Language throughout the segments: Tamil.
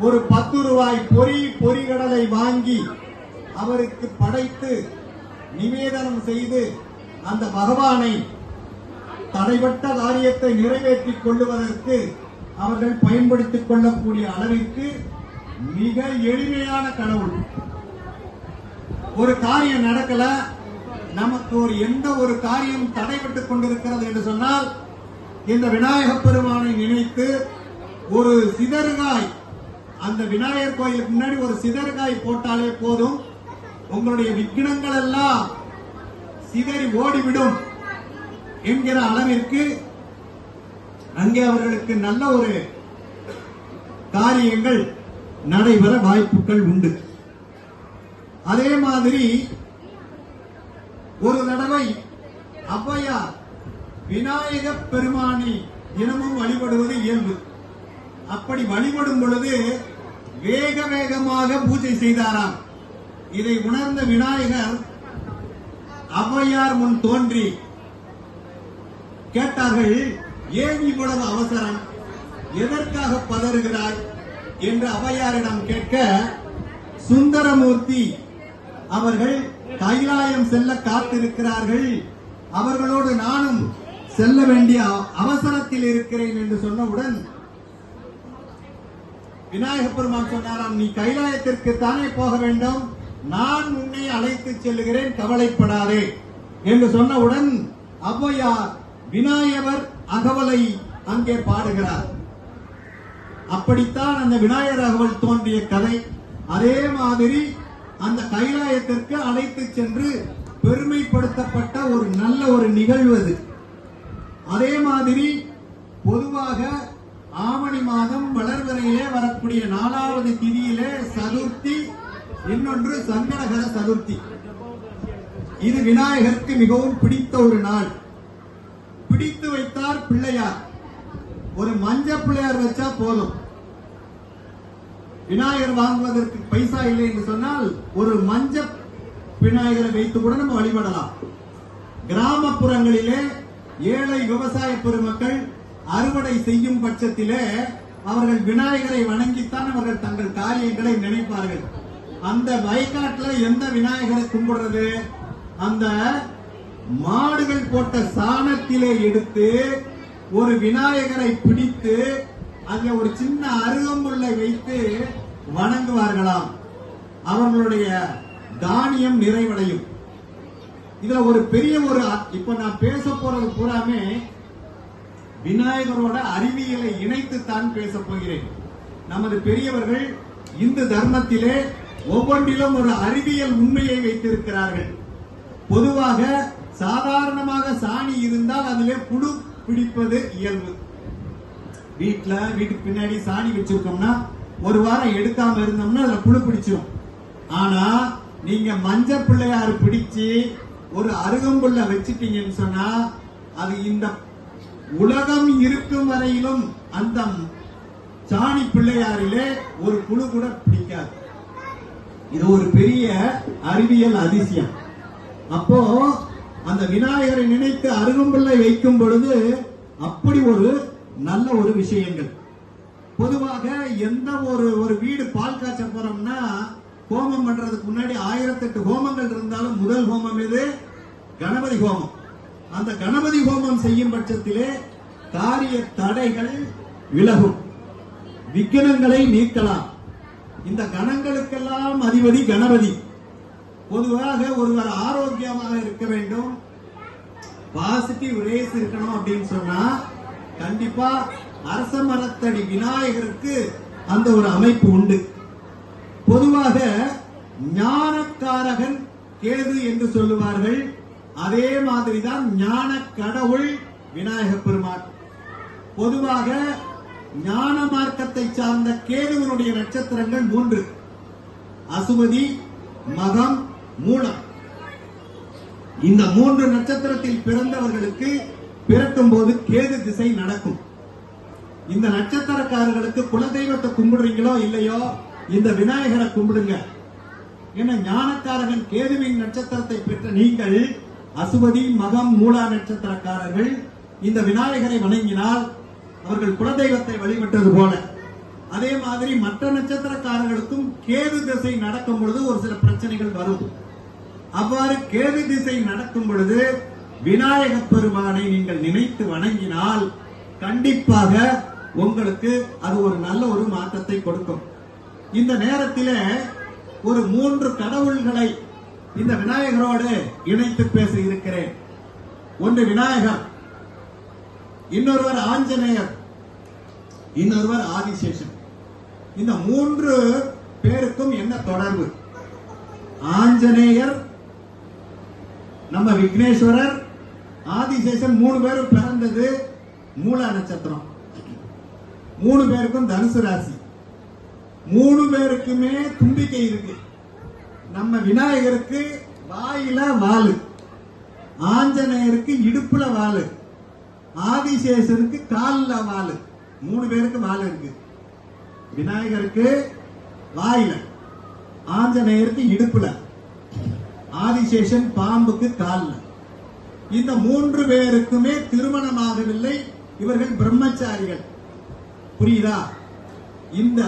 ஒரு பத்து ரூபாய் பொறி பொறிகடலை வாங்கி அவருக்கு படைத்து நிவேதனம் செய்து அந்த பகவானை தடைப்பட்ட காரியத்தை நிறைவேற்றிக் கொள்ளுவதற்கு அவர்கள் பயன்படுத்திக் கொள்ளக்கூடிய அளவிற்கு மிக எளிமையான கடவுள். ஒரு காரியம் நடக்கல. நமக்கு ஒரு எந்த ஒரு காரியம் தடைபட்டுக் கொண்டிருக்கிறது என்று சொன்னால் இந்த விநாயகப் பெருமானை நினைத்து ஒரு சிதறுகாய் அந்த விநாயகர் கோயிலுக்கு முன்னாடி ஒரு சிதறுகாய் போட்டாலே போதும். உங்களுடைய விக்னங்கள் எல்லாம் சிதறி ஓடிவிடும் என்கிற அளவிற்கு அங்கே அவர்களுக்கு நல்ல ஒரு காரியங்கள் நடைபெற வாய்ப்புகள் உண்டு. அதே மாதிரி ஒரு தடவை ஔவையார் விநாயக பெருமானை தினமும் வழிபடுவது இயல்பு. அப்படி வழிபடும் பொழுது வேக வேகமாக பூஜை செய்தாராம். இதை உணர்ந்த விநாயகர் ஔவையார் முன் தோன்றி. கேட்டார்கள் ஏன் இவ்வளவு அவசரம்? எதற்காக பதறுகிறாய்? என்று ஔவையாரிடம் கேட்க சுந்தரமூர்த்தி அவர்கள் கைலாயம் செல்ல காத்திருக்கிறார்கள். அவர்களோடு நானும் செல்ல வேண்டிய அவசரத்தில் இருக்கிறேன் என்று சொன்னவுடன் விநாயக பெருமான் சொன்னாராம் நீ கைலாயத்திற்கு தானே போக வேண்டும்? நான் உன்னை அழைத்து செல்லுகிறேன் கவலைப்படாதே. என்று சொன்னவுடன் ஔவையார் விநாயகர் அகவலை அங்கே பாடுகிறார். அப்படித்தான் அந்த விநாயகர் அகவல் தோன்றிய கதை. அதே மாதிரி அந்த கைலாயத்திற்கு அழைத்து சென்று பெருமைப்படுத்தப்பட்ட ஒரு நல்ல ஒரு நிகழ்வு அது. அதே மாதிரி பொதுவாக ஆவணி மாதம் வளர்வரையிலே வரக்கூடிய நாலாவது திதியிலே சதுர்த்தி இன்னொன்று சங்கடகர சதுர்த்தி. இது விநாயகருக்கு மிகவும் பிடித்த ஒரு நாள். பிடித்து வைத்தார் பிள்ளையார். ஒரு மஞ்ச பிள்ளையார் வச்சா போதும். விநாயகர் வாங்குவதற்கு பைசா இல்லை என்று சொன்னால் ஒரு மஞ்ச விநாயகரை வைத்து கூட நம்ம வழிபடலாம். கிராமப்புறங்களிலே ஏழை விவசாய பெருமக்கள் அறுவடை செய்யும் பட்சத்திலே அவர்கள் விநாயகரை வணங்கித்தான் அவர்கள் தங்கள் காரியங்களை நினைப்பார்கள். அந்த வயக்காட்டில் எந்த விநாயகரை கும்பிடுறது? அந்த மாடுகள் போட்ட சாணத்திலே எடுத்து ஒரு விநாயகரை பிடித்து அங்கே ஒரு சின்ன அருகம்புல்லை வைத்து வணங்குவார்களாம். அவர்களுடைய தானியம் நிறைவடையும். இதுல ஒரு பெரிய ஒரு இப்ப நான் பேச போறது பூராமே விநாயகரோட அறிவியலை இணைத்து தான் போகிறேன். நமது பெரியவர்கள் இந்து தர்மத்திலே ஒவ்வொன்றிலும் ஒரு அறிவியல் உண்மையை வைத்திருக்கிறார்கள். பொதுவாக சாதாரணமாக சாணி இருந்தால் அதிலே புழு பிடிப்பது இயல்பு. வீட்ல வீட்டுக்கு பின்னாடி சாணி வச்சிருக்கோம்னா ஒரு வாரம் எடுக்காம இருந்தோம்னா அதுல புழு பிடிச்சிரும். ஆனா நீங்க மஞ்ச பிள்ளையார் பிடிச்சு ஒரு அருகம்புல்ல வச்சுட்டீங்கன்னு சொன்னா அது இந்த உலகம் இருக்கும் வரையிலும் அந்த சாணி பிள்ளையாரிலே ஒரு புழு கூட பிடிக்காது. இது ஒரு பெரிய அறிவியல் அதிசயம். அப்போ அந்த விநாயகரை நினைத்து அருகம்புள்ளை வைக்கும் பொழுது அப்படி ஒரு நல்ல ஒரு விஷயங்கள். பொதுவாக எந்த ஒரு ஒரு வீடு பால் காய்ச்ச போறோம்னா ஹோமம் பண்றதுக்கு முன்னாடி ஆயிரத்தெட்டு ஹோமங்கள் இருந்தாலும் முதல் ஹோமம் எது? கணபதி ஹோமம். அந்த கணபதி ஹோமம் செய்யும் பட்சத்திலே காரிய தடைகள் விலகும். விக்கனங்களை நீக்கலாம். இந்த கணங்களுக்கெல்லாம் அதிபதி கணபதி. பொதுவாக ஒருவர் ஆரோக்கியமாக இருக்க வேண்டும். பாசிட்டிவ் ரேஸ் இருக்கணும் அப்படின்னு சொன்னா கண்டிப்பா அரச மரத்தடி விநாயகருக்கு அந்த ஒரு அமைப்பு உண்டு. பொதுவாக ஞானக்காரகன் கேது என்று சொல்லுவார்கள். அதே மாதிரிதான் ஞான கடவுள் விநாயக பெருமான். பொதுவாக ஞான மார்க்கத்தை சார்ந்த கேதுவனுடைய நட்சத்திரங்கள் மூன்று. அசுவதி மகம் மூலம். இந்த மூன்று நட்சத்திரத்தில் பிறந்தவர்களுக்கு பிறக்கும் போது கேது திசை நடக்கும். இந்த நட்சத்திரக்காரர்களுக்கு குலதெய்வத்தை கும்பிடுறீங்களோ இல்லையோ இந்த விநாயகரை கும்பிடுங்க. ஏன்னா ஞானக்காரகன் கேதுவின் நட்சத்திரத்தை பெற்ற நீங்கள் அசுவதி மகம் மூலா நட்சத்திரக்காரர்கள் இந்த விநாயகரை வணங்கினால் அவர்கள் குலதெய்வத்தை வழிபட்டது போல. அதே மாதிரி மற்ற நட்சத்திரக்காரர்களுக்கும் கேது திசை நடக்கும் பொழுது ஒரு சில பிரச்சனைகள் வரும் அவ்வாறு கேது திசை நடக்கும் பொழுது விநாயக பெருமானை நீங்கள் நினைத்து வணங்கினால் கண்டிப்பாக உங்களுக்கு அது ஒரு நல்ல ஒரு மாற்றத்தை கொடுக்கும். இந்த நேரத்தில் ஒரு மூன்று கடவுள்களை இந்த விநாயகரோடு இணைத்து பேச இருக்கிறேன் ஒன்று விநாயகர் இன்னொருவர் ஆஞ்சநேயர் இன்னொருவர் ஆதிசேஷன். இந்த மூன்று பேருக்கும் என்ன தொடர்பு? ஆஞ்சநேயர் நம்ம விக்னேஸ்வரர் ஆதிசேஷன் மூணு பேரும் பிறந்தது மூலா நட்சத்திரம். மூணு பேருக்கும் தனுசு ராசி. மூணு பேருக்குமே தும்பிக்கை இருக்கு. நம்ம விநாயகருக்கு வாயில வாலு. ஆஞ்சநேயருக்கு இடுப்புல வாலு. ஆதிசேஷனுக்கு காலில் வாலு. மூணு பேருக்கு வாலு இருக்கு. விநாயகருக்கு வாயில. ஆஞ்சநேயருக்கு இடுப்புல. ஆதிசேஷன் பாம்புக்கு காலில். இந்த மூன்று பேருக்குமே திருமணமாகவில்லை. இவர்கள் பிரம்மச்சாரிகள். புரியுதா? இந்த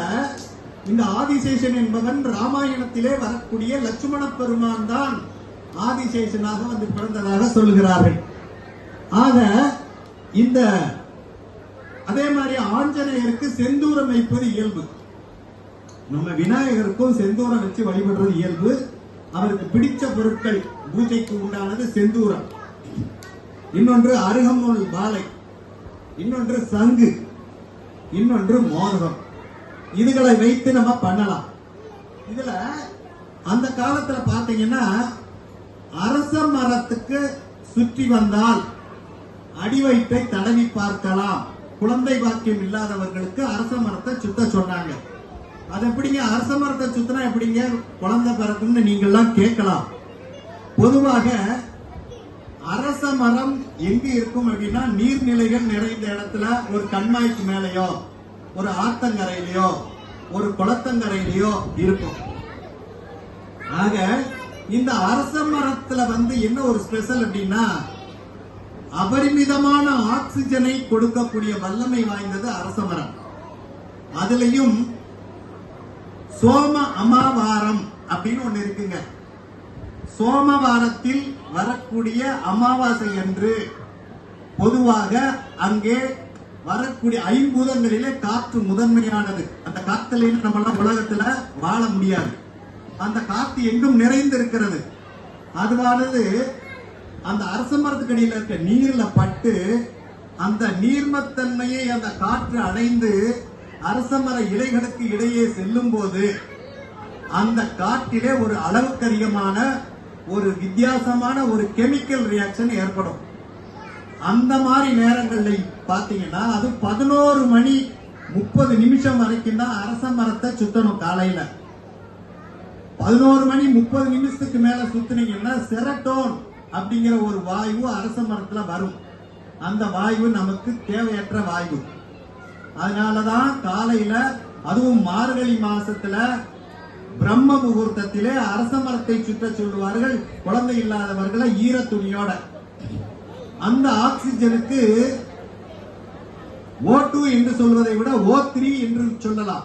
இந்த ஆதிசேஷன் என்பவன் ராமாயணத்திலே வரக்கூடிய லட்சுமண பெருமான் தான் ஆதிசேஷனாக வந்து பிறந்ததாக சொல்லுகிறார்கள் ஆக இந்த அதே மாதிரி ஆஞ்சநேயருக்கு செந்தூரம் வைப்பது இயல்பு. நம்ம விநாயகருக்கும் செந்தூரம் வச்சு வழிபடுறது இயல்பு. அவருக்கு பிடிச்ச பொருட்கள் பூஜைக்கு உண்டானது செந்தூரம். இன்னொன்று அருகம்புல் பாலை. இன்னொன்று சங்கு. இன்னொன்று மோதகம் இதுகளை வைத்து நம்ம பண்ணலாம். இதுல அந்த காலத்துல பாத்தீங்கன்னா அரச மரத்துக்கு சுற்றி வந்தால் அடிவயிற்றை தடவி பார்க்கலாம். குழந்தை பாக்கியம் இல்லாதவர்களுக்கு அரச மரத்தை சுத்த சொன்னாங்க. அது எப்படிங்க? அரச மரத்தை சுத்தினா எப்படிங்க? குழந்தை பிறக்கும்னு நீங்கெல்லாம் கேட்கலாம். பொதுவாக அரச மரம் எங்க இருக்கும் அப்படின்னா நீர்நிலைகள் நிறைந்த இடத்துல ஒரு கண்மாய்க்கு மேலேயோ ஒரு ஆத்தங்கரையிலயோ ஒரு குளத்தங்கரையிலயோ இருக்கும் ஆக இந்த அரச மரத்துல வந்து என்ன ஒரு ஸ்பெஷல் அப்படின்னா அபரிமிதமான ஆக்சிஜனை கொடுக்கக்கூடிய வல்லமை வாய்ந்தது அரச மரம். அதுலயும் சோம அமாவாரம் அப்படின்னு ஒண்ணு இருக்குங்க. சோமவாரத்தில் வரக்கூடிய அமாவாசை அன்று பொதுவாக அங்கே வரக்கூடிய ஐம்பூதங்களிலே காற்று முதன்மையானது. அந்த காத்துல நம்மளாம் உலகத்துல வாழ முடியாது. அந்த காத்து எங்கும் நிறைந்து இருக்கிறது அதுவானது அந்த அரச மரத்துக்கடியில் இருக்க நீர்ல பட்டு அந்த நீர்மத்தன்மையை அந்த காற்று அடைந்து அரச மர இலைகளுக்கு இடையே செல்லும் போது அந்த காற்றிலே ஒரு அளவுக்கரியமான ஒரு வித்தியாசமான ஒரு கெமிக்கல் ரியாக்ஷன் ஏற்படும். அந்த மாதிரி நேரங்களில் பாத்தீங்கன்னா அது பதினோரு மணி முப்பது நிமிஷம் வரைக்கும் தான் அரச மரத்தை சுத்தணும் காலையில. பதினோரு மணி முப்பது நிமிஷத்துக்கு மேல சுத்தினீங்கன்னா செரட்டோன் அப்படிங்கிற ஒரு வாயு அரச மரத்துல வரும். அந்த வாயு நமக்கு தேவையற்ற வாயு அதனாலதான் காலையில அதுவும் மார்கழி மாசத்துல பிரம்ம முகூர்த்தத்திலே அரச மரத்தை சுற்ற சொல்லுவார்கள் குழந்தை இல்லாதவர்களை ஈர துணியோட அந்த ஆக்சிஜனுக்கு ஓ டூ என்று சொல்வதை விட ஓ த்ரீ என்று சொல்லலாம்.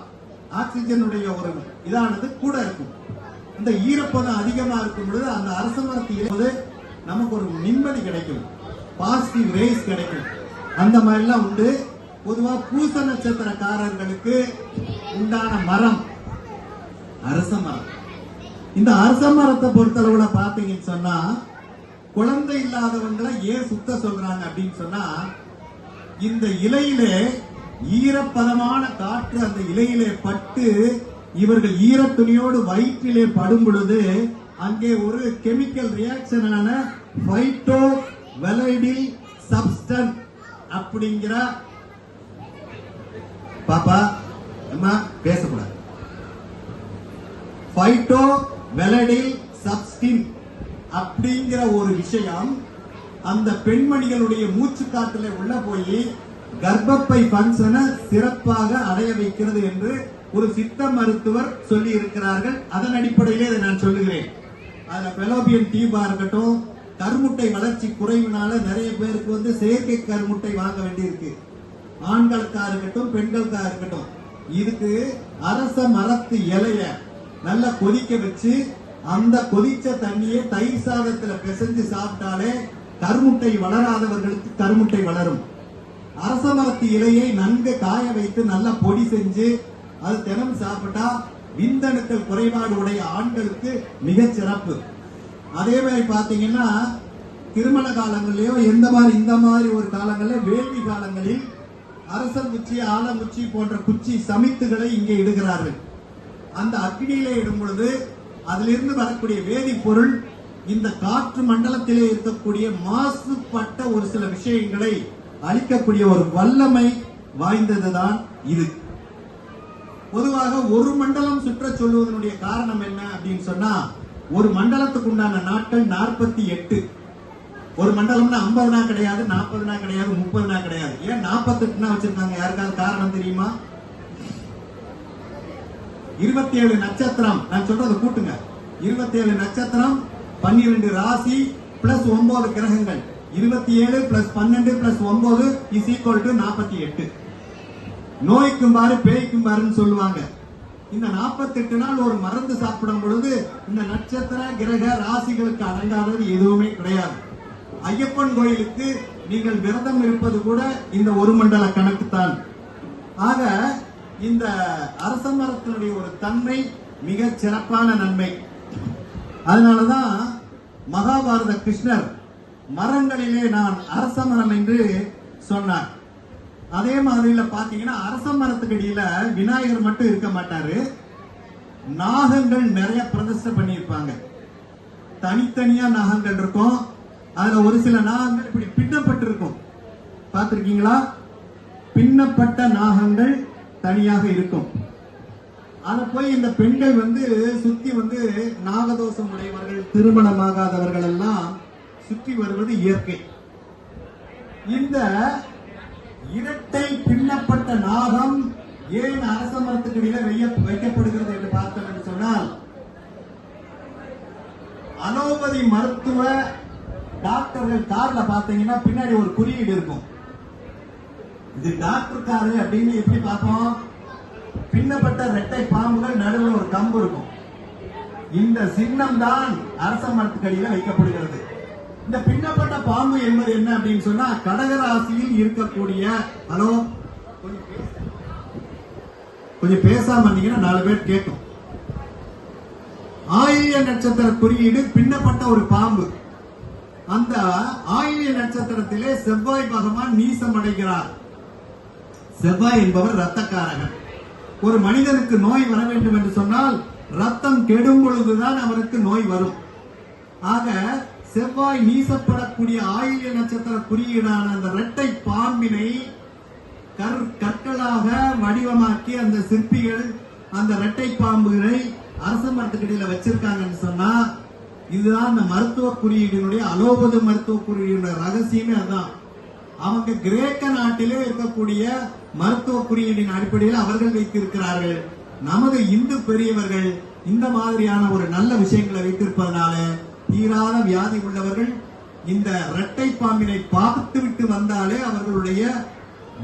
ஆக்சிஜனுடைய ஒரு இதானது கூட இருக்கும். இந்த ஈரப்பதம் அதிகமா இருக்கும் பொழுது அந்த அரச மரத்து நமக்கு ஒரு நிம்மதி கிடைக்கும். பாசிட்டிவ் ரேஸ் கிடைக்கும். அந்த மாதிரிலாம் உண்டு. பொதுவாக பூச நட்சத்திரக்காரர்களுக்கு உண்டான மரம். அரச மரம். இந்த அரச மரத்தை பொறுத்தளவுல பார்த்தீங்கன்னு சொன்னா குழந்தை இல்லாதவங்களை ஏன் சுத்த சொல்றாங்க அப்படின்னு சொன்னா இந்த இலையிலே ஈரப்பதமான காற்று அந்த இலையிலே பட்டு இவர்கள் ஈரத்துணியோடு வயிற்றிலே படும் பொழுது அங்கே ஒரு கெமிக்கல் ரியாக்சனான பைட்டோ வெலைடில் சப்ஸ்டன் அப்படிங்கிற பாப்பா அம்மா பேசக்கூடாது. பைட்டோ வெலடில் சப்ஸ்டின் அப்படிங்கிற ஒரு விஷயம் அந்த பெண்மணிகளுடைய மூச்சு காற்றுல உள்ள போய் கர்ப்பப்பை பங்கனை சிறப்பாக அடைய வைக்கிறது என்று ஒரு சித்த மருத்துவர் சொல்லி இருக்கிறார்கள் அதன் அடிப்படையிலே இதை நான் சொல்லுகிறேன். அதுல பெலோபியன் டீபா இருக்கட்டும் கருமுட்டை வளர்ச்சி குறைவினால நிறைய பேருக்கு வந்து செயற்கை கருமுட்டை வாங்க வேண்டியிருக்கு. ஆண்களுக்கா இருக்கட்டும் பெண்களுக்கா இருக்கட்டும். இதுக்கு அரச மரத்து இலைய நல்லா கொதிக்க வச்சு அந்த கொதிச்ச தண்ணியை தயிர் சாதத்துல பிசைஞ்சு சாப்பிட்டாலே கருமுட்டை வளராதவர்களுக்கு கருமுட்டை வளரும். அரச மரத்து இலையை நன்கு காய வைத்து நல்லா பொடி செஞ்சு அது தினம் சாப்பிட்டா விந்தணுக்கள் குறைபாடு உடைய ஆண்களுக்கு மிக சிறப்பு. அதே மாதிரி பாத்தீங்கன்னா திருமண காலங்களிலேயோ எந்த மாதிரி இந்த மாதிரி ஒரு காலங்களில் வேள்வி காலங்களில் அரசல் குச்சி ஆலங்குச்சி போன்ற குச்சி சமித்துகளை இங்கே இடுகிறார்கள். அந்த அக்னியிலே இடும் பொழுது அதிலிருந்து வரக்கூடிய வேதிப்பொருள் இந்த காற்று மண்டலத்திலே இருக்கக்கூடிய மாசுபட்ட ஒரு சில விஷயங்களை அழிக்கக்கூடிய ஒரு வல்லமை வாய்ந்ததுதான் இது. பொதுவாக ஒரு மண்டலம் சுற்ற சொல்லுவதனுடைய காரணம் என்ன அப்படின்னு சொன்னா ஒரு மண்டலத்துக்கு உண்டான நாட்கள் நாற்பத்தி எட்டு. ஒரு மண்டலம்னா ஐம்பது நாள் கிடையாது நாற்பது நாள் கிடையாது முப்பது நாள் கிடையாது. ஏன் நாற்பத்தெட்டு நாள் வச்சிருக்காங்க? யாருக்காவது காரணம் தெரியுமா? இருபத்தி ஏழு நட்சத்திரம். நான் சொல்றதை கூட்டுங்க. இருபத்தி ஏழு நட்சத்திரம் பன்னிரண்டு ராசி பிளஸ் ஒன்பது கிரகங்கள். இருபத்தி ஏழு பிளஸ் பன்னெண்டு பிளஸ் ஒன்பது இஸ் ஈக்குவல் டு நாற்பத்தி எட்டு. நோய்க்கும் பாரு பேய்க்கும் பாருன்னு சொல்லுவாங்க. இந்த 48 நாள் ஒரு மருந்து சாப்பிடும் பொழுது இந்த நட்சத்திர கிரக ராசிகளுக்கு அடங்காதது எதுவுமே கிடையாது. ஐயப்பன் கோயிலுக்கு நீங்கள் விரதம் இருப்பது கூட இந்த ஒரு மண்டல கணக்குத்தான். ஆக இந்த அரச மரத்தினுடைய ஒரு தன்மை மிக சிறப்பான நன்மை. அதனாலதான் மகாபாரத கிருஷ்ணர் மரங்களிலே நான் அரச மரம் என்று சொன்னார். அதே மாதிரில பாத்தீங்கன்னா அரச மரத்துக்கு அடியில விநாயகர் மட்டும் இருக்க மாட்டாரு. நாகங்கள் நிறைய பிரதிஷ்டை பண்ணியிருப்பாங்க. தனித்தனியா நாகங்கள் இருக்கும். அதுல ஒரு சில நாகங்கள் இப்படி பின்னப்பட்டு இருக்கும் பார்த்திருக்கீங்களா? பின்னப்பட்ட நாகங்கள் தனியாக இருக்கும். அதை போய் இந்த பெண்கள் வந்து சுத்தி வந்து நாகதோஷம் உடையவர்கள் திருமணமாகாதவர்கள் எல்லாம் சுற்றி வருவது இயற்கை. இந்த இரட்டை பின்னப்பட்ட நாகம் ஏன் அரச மரத்துக்கு இடையில வைக்கப்படுகிறது என்று பார்த்தோம் என்று சொன்னால் அலோபதி மருத்துவ டாக்டர்கள் கார்ல பாத்தீங்கன்னா பின்னாடி ஒரு குறியீடு இருக்கும். இது டாக்டர் காரு அப்படின்னு எப்படி பார்ப்போம்? பின்னப்பட்ட ரெட்டை பாம்புகள் நடுவில் ஒரு கம்பு இருக்கும். இந்த சின்னம் தான் அரச மரத்துக்கடியில வைக்கப்படுகிறது. இந்த பின்னப்பட்ட பாம்பு என்பது என்ன அப்படின்னு சொன்னா கடகராசியில் இருக்கக்கூடிய ஹலோ? கொஞ்சம் பேசாம இருந்தீங்கன்னா நாலு பேர் கேட்கும். ஆயிலிய நட்சத்திர குறியீடு பின்னப்பட்ட ஒரு பாம்பு. அந்த ஆயிலிய நட்சத்திரத்திலே செவ்வாய் பகவான் நீசம் அடைகிறார் செவ்வாய் என்பவர் ரத்தக்காரகன் ஒரு மனிதனுக்கு நோய் வர வேண்டும் என்று சொன்னால் ரத்தம் கெடும் பொழுதுதான் அவருக்கு நோய் வரும். ஆக செவ்வாய் நீசப்படக்கூடிய ஆயுள்ய நட்சத்திர குறியீடான அந்த இரட்டை பாம்பினை கற் கற்களாக வடிவமாக்கி அந்த சிற்பிகள் அந்த இரட்டை பாம்புகளை அரச மரத்துக்கடியில வச்சிருக்காங்கன்னு சொன்னா இதுதான் அந்த மருத்துவ குறியீடினுடைய அலோபத மருத்துவ குறியீடு ரகசியமே அதான். அவங்க கிரேக்க நாட்டிலே இருக்கக்கூடிய மருத்துவ குறியீடின் அடிப்படையில் அவர்கள் வைத்திருக்கிறார்கள். நமது இந்து பெரியவர்கள் இந்த மாதிரியான ஒரு நல்ல விஷயங்களை வைத்திருப்பதனால தீராத வியாதி உள்ளவர்கள் இந்த இரட்டை பாம்பினை பார்த்து விட்டு வந்தாலே அவர்களுடைய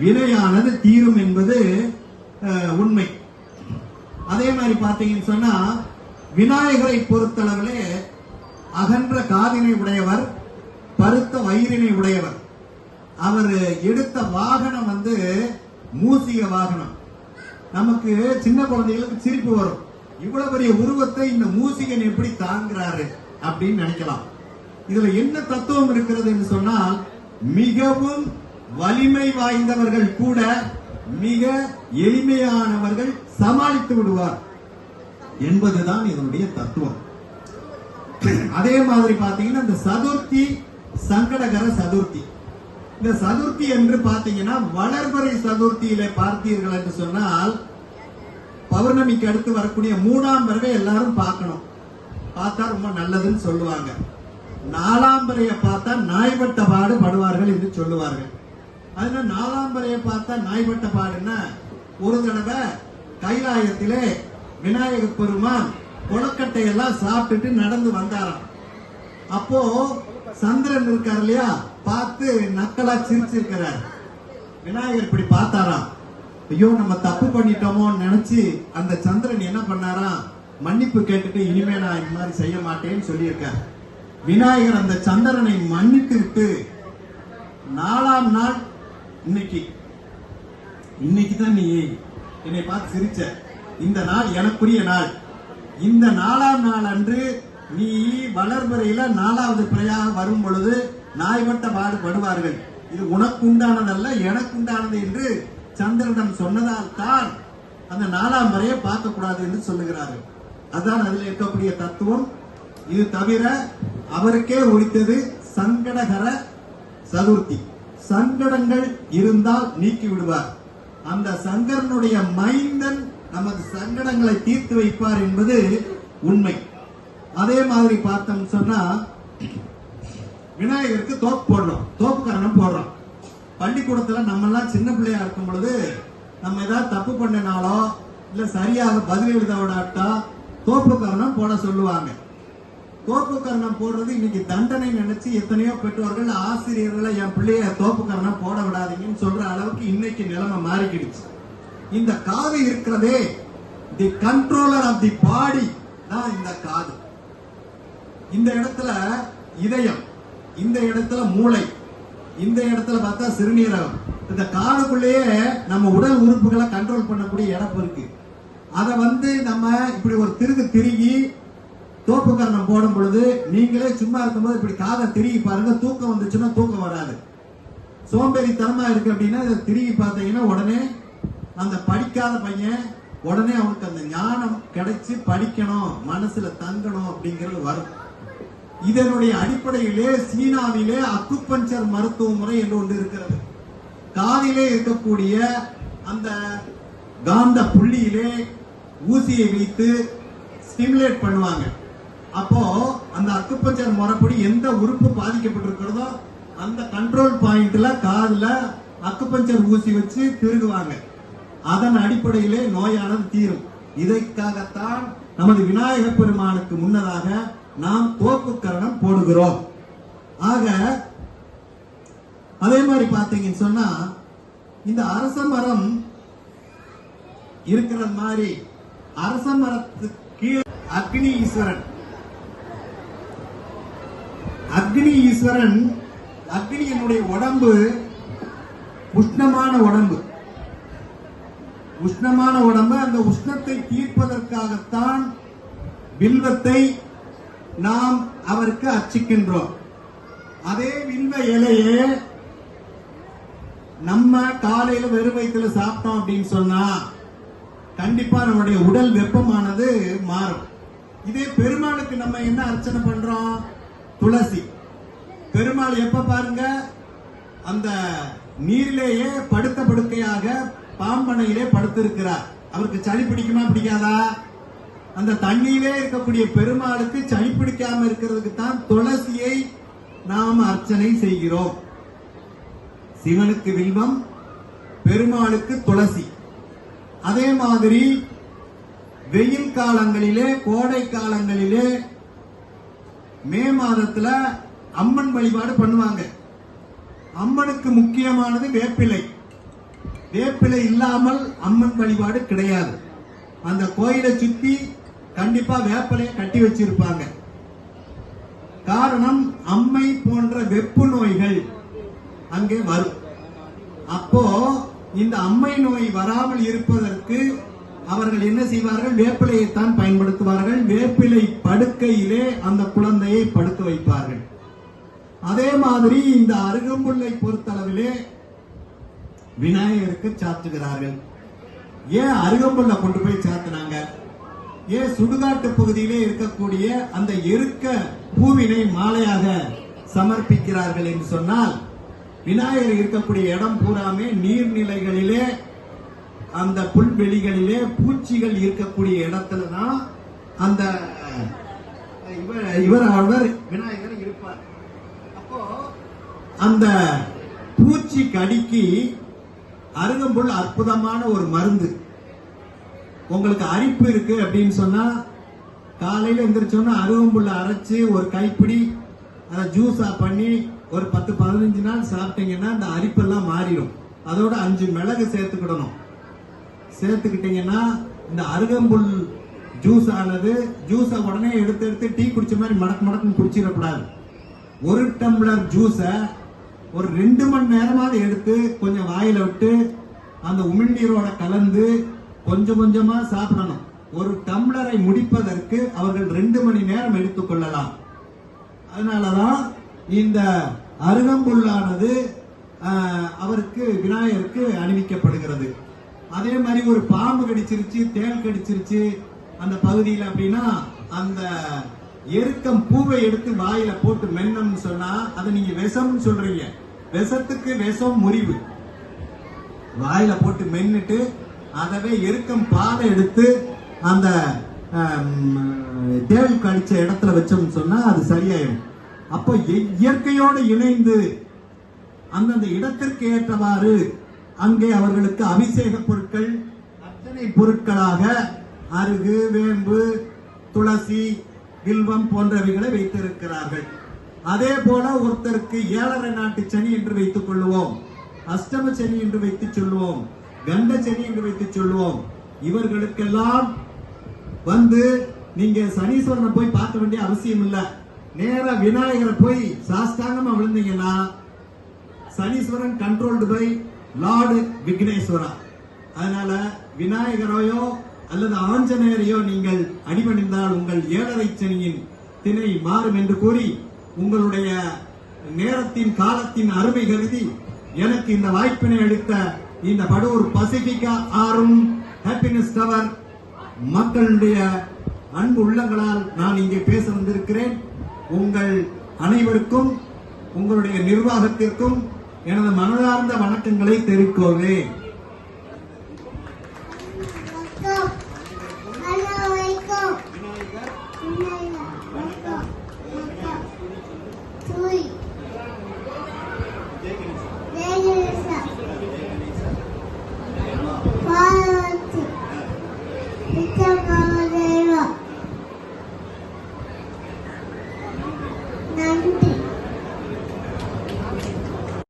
வினையானது தீரும் என்பது உண்மை. அதே மாதிரி பார்த்தீங்கன்னு சொன்னா விநாயகரை பொறுத்தளவிலே அகன்ற காதினை உடையவர் பருத்த வயிறினை உடையவர். அவர் எடுத்த வாகனம் வந்து மூசிக வாகனம். நமக்கு சின்ன குழந்தைகளுக்கு சிரிப்பு வரும். இவ்வளவு பெரிய உருவத்தை இந்த மூசிகன் எப்படி தாங்குறாரு அப்படின்னு நினைக்கலாம். இதுல என்ன தத்துவம் இருக்கிறது என்று சொன்னால் மிகவும் வலிமை வாய்ந்தவர்கள் கூட மிக எளிமையானவர்கள் சமாளித்து விடுவார் என்பதுதான் இதனுடைய தத்துவம். அதே மாதிரி பாத்தீங்கன்னா இந்த சதுர்த்தி சங்கடகர சதுர்த்தி. இந்த சதுர்த்தி என்று பார்த்தீங்கன்னா வளர்பறை சதுர்த்தியில பார்த்தீர்கள் என்று சொன்னால் பௌர்ணமிக்கு அடுத்து வரக்கூடிய மூணாம் பிறவை எல்லாரும் பார்க்கணும். பார்த்தா ரொம்ப நல்லதுன்னு சொல்லுவாங்க. நாலாம் பிறைய பார்த்தா நாய்பட்ட பாடு படுவார்கள் என்று சொல்லுவார்கள். அதனால நாலாம் பிறைய பார்த்தா நாய்பட்ட பாடுன்னா ஒரு தடவை கைலாயத்திலே விநாயக பெருமான் கொலக்கட்டை சாப்பிட்டுட்டு நடந்து வந்தாராம். அப்போ சந்திரன் இருக்கார் இல்லையா? பார்த்து நக்கலா சிரிச்சிருக்கிறார். விநாயகர் இப்படி பார்த்தாராம் ஐயோ நம்ம தப்பு பண்ணிட்டோமோன்னு நினைச்சு அந்த சந்திரன் என்ன பண்ணாராம் மன்னிப்பு கேட்டுட்டு இனிமே நான் இந்த மாதிரி செய்ய மாட்டேன்னு சொல்லியிருக்கார். விநாயகர் அந்த சந்திரனை மன்னித்து விட்டு நாலாம் நாள் இன்னைக்கு இன்னைக்கு தான் நீ என்னை பார்த்து சிரிச்ச. இந்த நாள் எனக்குரிய நாள். இந்த நாலாம் நாள் அன்று நீ வளர்பிறையில நாலாவது பிறையாக வரும் பொழுது நாய்வட்ட பாடு படுவார்கள். இது உனக்கு உண்டானதல்ல எனக்கு உண்டானது என்று சந்திரனிடம் சொன்னதால் தான் அந்த நாலாம் வரையை பார்க்க கூடாது என்று சொல்லுகிறார்கள். அதான் அதில் இருக்கக்கூடிய தத்துவம். இது தவிர அவருக்கே உரித்தது சங்கடகர சதுர்த்தி. சங்கடங்கள் இருந்தால் நீக்கி விடுவார். அந்த சங்கரனுடைய மைந்தன் நமது சங்கடங்களை தீர்த்து வைப்பார் என்பது உண்மை. அதே மாதிரி பார்த்தோம் சொன்னா விநாயகருக்கு தோப்பு போடுறோம். தோப்பு கரணம் போடுறோம். பள்ளிக்கூடத்துல நம்ம எல்லாம் சின்ன பிள்ளையா இருக்கும் பொழுது நம்ம ஏதாவது தப்பு பண்ணினாலோ இல்ல சரியாக பதில் எழுத விடாட்டா தோப்பு கரணம் போட சொல்லுவாங்க. தோப்பு கரணம் போடுறது இன்னைக்கு தண்டனை நினைச்சு எத்தனையோ பெற்றோர்கள் ஆசிரியர்களை என் பிள்ளைய தோப்பு கரணம் போட விடாதீங்கன்னு சொல்ற அளவுக்கு இன்னைக்கு நிலைமை மாறிக்கிடுச்சு. இந்த காது இருக்கிறதே தி கண்ட்ரோலர் ஆஃப் தி பாடி தான் இந்த காது. இந்த இடத்துல இதயம் இந்த இடத்துல மூளை இந்த இடத்துல பார்த்தா சிறுநீரகம். இந்த காலுக்குள்ளேயே நம்ம உடல் உறுப்புகளை கண்ட்ரோல் பண்ணக்கூடிய இடம் இருக்கு. அதை வந்து நம்ம இப்படி ஒரு திருகு திருகி தோப்பு கரணம் போடும் பொழுது நீங்களே சும்மா இருக்கும்போது இப்படி காதை திருகி பாருங்க தூக்கம் வந்துச்சுன்னா தூக்கம் வராது. சோம்பேறித்தனமா இருக்கு அப்படின்னா இதை திருகி பார்த்தீங்கன்னா உடனே அந்த படிக்காத பையன் உடனே அவனுக்கு அந்த ஞானம் கிடைச்சு படிக்கணும் மனசுல தங்கணும் அப்படிங்கிறது வரும். இதனுடைய அடிப்படையிலே சீனாவிலே அக்குப்பஞ்சர் மருத்துவ முறை என்று ஒன்று இருக்கிறது. காதிலே இருக்கக்கூடிய அந்த காந்த புள்ளியிலே ஊசியை வைத்து ஸ்டிமுலேட் பண்ணுவாங்க. அப்போ அந்த அக்குப்பஞ்சர் முறைப்படி எந்த உறுப்பு பாதிக்கப்பட்டிருக்கிறதோ அந்த கண்ட்ரோல் பாயிண்ட்ல காதுல அக்குப்பஞ்சர் ஊசி வச்சு திருகுவாங்க. அதன் அடிப்படையிலே நோயானது தீரும். இதற்காகத்தான் நமது விநாயக பெருமானுக்கு முன்னதாக நாம் தோப்பு கரணம் போடுகிறோம். ஆக அதே மாதிரி பார்த்தீங்கன்னு சொன்னா இந்த அரச மரம் இருக்கிற மாதிரி அரச மரத்துக்கு கீழ் அக்னி ஈஸ்வரன். அக்னி ஈஸ்வரன் அக்னியினுடைய உடம்பு உஷ்ணமான உடம்பு. உஷ்ணமான உடம்பு அந்த உஷ்ணத்தை தீர்ப்பதற்காகத்தான் வில்வத்தை நாம் அவருக்கு அர்ச்சிக்கின்றோம். அதே வில்வ இலையே நம்ம காலையில வெறும் வயிற்றுல சாப்பிட்டோம் அப்படின்னு சொன்னா கண்டிப்பா நம்முடைய உடல் வெப்பமானது மாறும். இதே பெருமாளுக்கு நம்ம என்ன அர்ச்சனை பண்றோம்? துளசி. பெருமாள் எப்ப பாருங்க அந்த நீரிலேயே படுத்த படுக்கையாக பாம்பனையிலே படுத்திருக்கிறார். அவருக்கு சளி பிடிக்குமா பிடிக்காதா? அந்த தண்ணியிலே இருக்கக்கூடிய பெருமாளுக்கு சளி பிடிக்காம இருக்கிறதுக்கு தான் துளசியை நாம் அர்ச்சனை செய்கிறோம். சிவனுக்கு வில்வம் பெருமாளுக்கு துளசி. அதே மாதிரி வெயில் காலங்களிலே கோடை காலங்களிலே மே மாதத்துல அம்மன் வழிபாடு பண்ணுவாங்க. அம்மனுக்கு முக்கியமானது வேப்பிலை. வேப்பிலை இல்லாமல் அம்மன் வழிபாடு கிடையாது. அந்த கோயிலை சுத்தி கண்டிப்பா வேப்பிலையை கட்டி வச்சிருப்பாங்க. காரணம் அம்மை போன்ற வெப்பு நோய்கள் அங்கே வரும். அப்போ இந்த அம்மை நோய் வராமல் இருப்பதற்கு அவர்கள் என்ன செய்வார்கள்? வேப்பிலையைத்தான் பயன்படுத்துவார்கள். வேப்பிலை படுக்கையிலே அந்த குழந்தையை படுத்து வைப்பார்கள். அதே மாதிரி இந்த அருகம்புல்லை பொறுத்தளவிலே விநாயகருக்கு சாத்துகிறார்கள். ஏன் அருகம்புல்ல கொண்டு போய் சாத்துனாங்க? ஏன் சுடுகாட்டு பகுதியிலே இருக்கக்கூடிய அந்த எருக்க பூவினை மாலையாக சமர்ப்பிக்கிறார்கள் என்று சொன்னால் விநாயகர் இருக்கக்கூடிய இடம் பூராமே நீர்நிலைகளிலே அந்த புல்வெளிகளிலே பூச்சிகள் இருக்கக்கூடிய இடத்துல தான் அந்த இவர் இவர் அவர் விநாயகர் இருப்பார். அப்போ அந்த பூச்சி கடிக்கு அருகம்புல் அற்புதமான ஒரு மருந்து உங்களுக்கு அரிப்பு இருக்கு அப்படின்னு சொன்னா காலையில எந்திரிச்சோன்னா அருகம்புல்ல அரைச்சு ஒரு கைப்பிடி அதை ஜூஸா பண்ணி ஒரு பத்து பதினஞ்சு நாள் சாப்பிட்டீங்கன்னா அந்த அரிப்பெல்லாம் மாறிடும். அதோட அஞ்சு மிளகு சேர்த்துக்கிடணும். சேர்த்துக்கிட்டீங்கன்னா இந்த அருகம்புல் ஜூஸ் ஆனது ஜூஸை உடனே எடுத்து எடுத்து டீ குடிச்ச மாதிரி மடக்கு மடக்குன்னு குடிச்சிடக்கூடாது. ஒரு டம்ளர் ஜூஸை ஒரு ரெண்டு மணி நேரமாவது எடுத்து கொஞ்சம் வாயில விட்டு அந்த உமிழ்நீரோட கலந்து கொஞ்சம் கொஞ்சமா சாப்பிடணும். ஒரு டம்ளரை முடிப்பதற்கு அவர்கள் ரெண்டு மணி நேரம் எடுத்துக்கொள்ளலாம் அதனாலதான் இந்த அருகம்புல்லானது அவருக்கு விநாயகருக்கு அணிவிக்கப்படுகிறது. அதே மாதிரி ஒரு பாம்பு கடிச்சிருச்சு தேல் கடிச்சிருச்சு அந்த பகுதியில் அப்படின்னா அந்த எருக்கம் பூவை எடுத்து வாயில போட்டு மென்னம்னு சொன்னா அதை நீங்க விஷம்னு சொல்றீங்க. விஷத்துக்கு விஷம் முறிவு. வாயில போட்டு மென்னுட்டு அதவே இருக்கும் பாலை எடுத்து அந்த ஆம், தேள் கடிச்ச இடத்துல வச்சோம்னு சொன்னா அது சரியாயிடும் அப்போ இயற்கையோடு இணைந்து அந்தந்த இடத்திற்கு ஏற்றவாறு அங்கே அவர்களுக்கு அபிஷேக பொருட்கள் அர்ச்சனை பொருட்களாக அருகு வேம்பு துளசி வில்வம் போன்றவைகளை வைத்திருக்கிறார்கள். அதே போல ஒருத்தருக்கு ஏழரை நாட்டு சனி என்று வைத்துக் கொள்வோம் அஷ்டம சனி என்று வைத்து சொல்லுவோம். கண்ட செடி என்று வைத்து சொல்லுவோம் இவர்களுக்கெல்லாம் வந்து நீங்க சனீஸ்வரனை போய் பார்க்க வேண்டிய அவசியம் இல்ல. நேர விநாயகரை போய் சாஸ்தாங்கமா விழுந்தீங்கன்னா Saneeswaran controlled by lord Vigneshwara. அதனால விநாயகரையோ அல்லது ஆஞ்சநேயரையோ நீங்கள் அடிபணிந்தால் உங்கள் ஏழரை சனியின் திணை மாறும் என்று கூறி உங்களுடைய நேரத்தின் காலத்தின் அருமை கருதி எனக்கு இந்த வாய்ப்பினை அளித்த இந்த படூர் பசிபிகா ஆறும் ஹாப்பினஸ் டவர் மக்களுடைய அன்பு உள்ளங்களால் நான் இங்கே பேச வந்திருக்கிறேன். உங்கள் அனைவருக்கும் உங்களுடைய நிர்வாகத்திற்கும் எனது மனதார்ந்த வணக்கங்களை தெரிவிக்கோவேன்